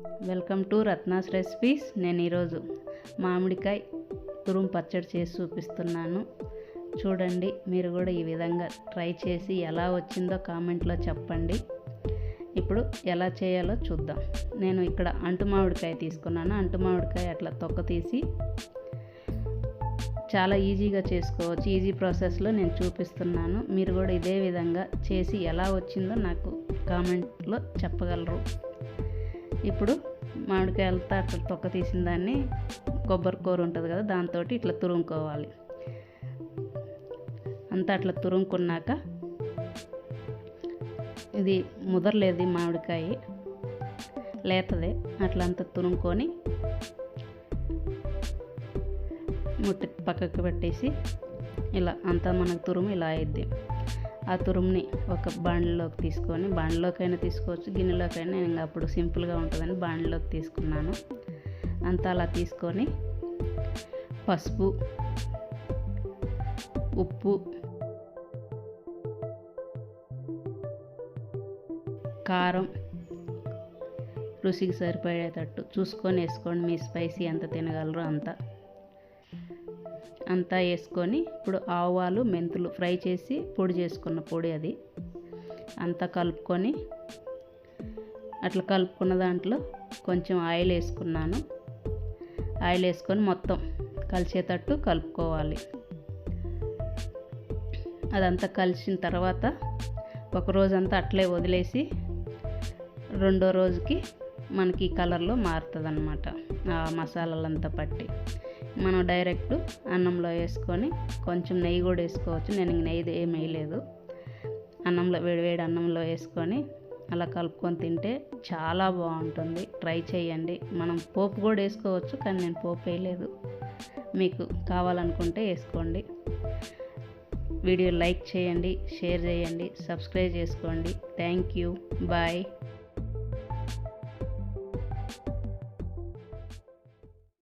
Welcome to Ratna's recipes. నేను ఈరోజు మామిడికాయ తురుము పచ్చడి చేసి చూపిస్తున్నాను. చూడండి మీరు కూడా ఈ విధంగా ట్రై చేసి ఎలా వచ్చిందో కామెంట్లో చెప్పండి. ఇప్పుడు ఎలా చేయాలో చూద్దాం. నేను ఇక్కడ అంటు మామిడికాయ తీసుకున్నాను. అంటు మామిడికాయ అట్లా తొక్క తీసి చాలా ఈజీగా చేసుకోవచ్చు. ఈజీ ప్రాసెస్లో నేను చూపిస్తున్నాను. మీరు కూడా ఇదే విధంగా చేసి ఎలా వచ్చిందో నాకు కామెంట్లో చెప్పగలరు. ఇప్పుడు మామిడికాయలతో అట్లా తొక్క తీసిన దాన్ని కొబ్బరి కూర ఉంటుంది కదా దాంతో ఇట్లా తురుముకోవాలి. అంతా అట్లా తురుముకున్నాక ఇది ముదరలేదు మామిడికాయ లేతదే అట్లా అంతా తురుముకొని ముట్టి పక్కకు పెట్టేసి ఇలా అంతా మనకు తురుము ఇలా అయిద్ది. ఆ తురుముని ఒక బాండ్లోకి తీసుకొని బాండ్లోకైనా తీసుకోవచ్చు గిన్నెలోకైనా. నేను అప్పుడు సింపుల్గా ఉంటుందని బాండ్లోకి తీసుకున్నాను. అంతా అలా తీసుకొని పసుపు ఉప్పు కారం రుచికి సరిపడేటట్టు చూసుకొని వేసుకోండి. మీ స్పైసీ ఎంత తినగలరో అంత. అంతా వేసుకొని ఇప్పుడు ఆవాలు మెంతులు ఫ్రై చేసి పొడి చేసుకున్న పొడి అది. అంతా కలుపుకొని అట్లా కలుపుకున్న దాంట్లో కొంచెం ఆయిల్ వేసుకున్నాను. ఆయిల్ వేసుకొని మొత్తం కలిసేటట్టు కలుపుకోవాలి. అదంతా కలిసిన తర్వాత ఒక రోజంతా అట్లే వదిలేసి రెండో రోజుకి మనకి కలర్లో మారుతుంది అనమాట ఆ మసాలాలంతా పట్టి మనం డైరెక్ట్ అన్నంలో వేసుకొని కొంచెం నెయ్యి కూడా వేసుకోవచ్చు. నేను నెయ్యి ఏం వేయలేదు. అన్నంలో వేడివేడి అన్నంలో వేసుకొని అలా కలుపుకొని తింటే చాలా బాగుంటుంది. ట్రై చేయండి. మనం పోపు కూడా వేసుకోవచ్చు కానీ నేను పోపు వేయలేదు. మీకు కావాలనుకుంటే వేసుకోండి. వీడియో లైక్ చేయండి షేర్ చేయండి సబ్స్క్రైబ్ చేసుకోండి. Thank you. బాయ్.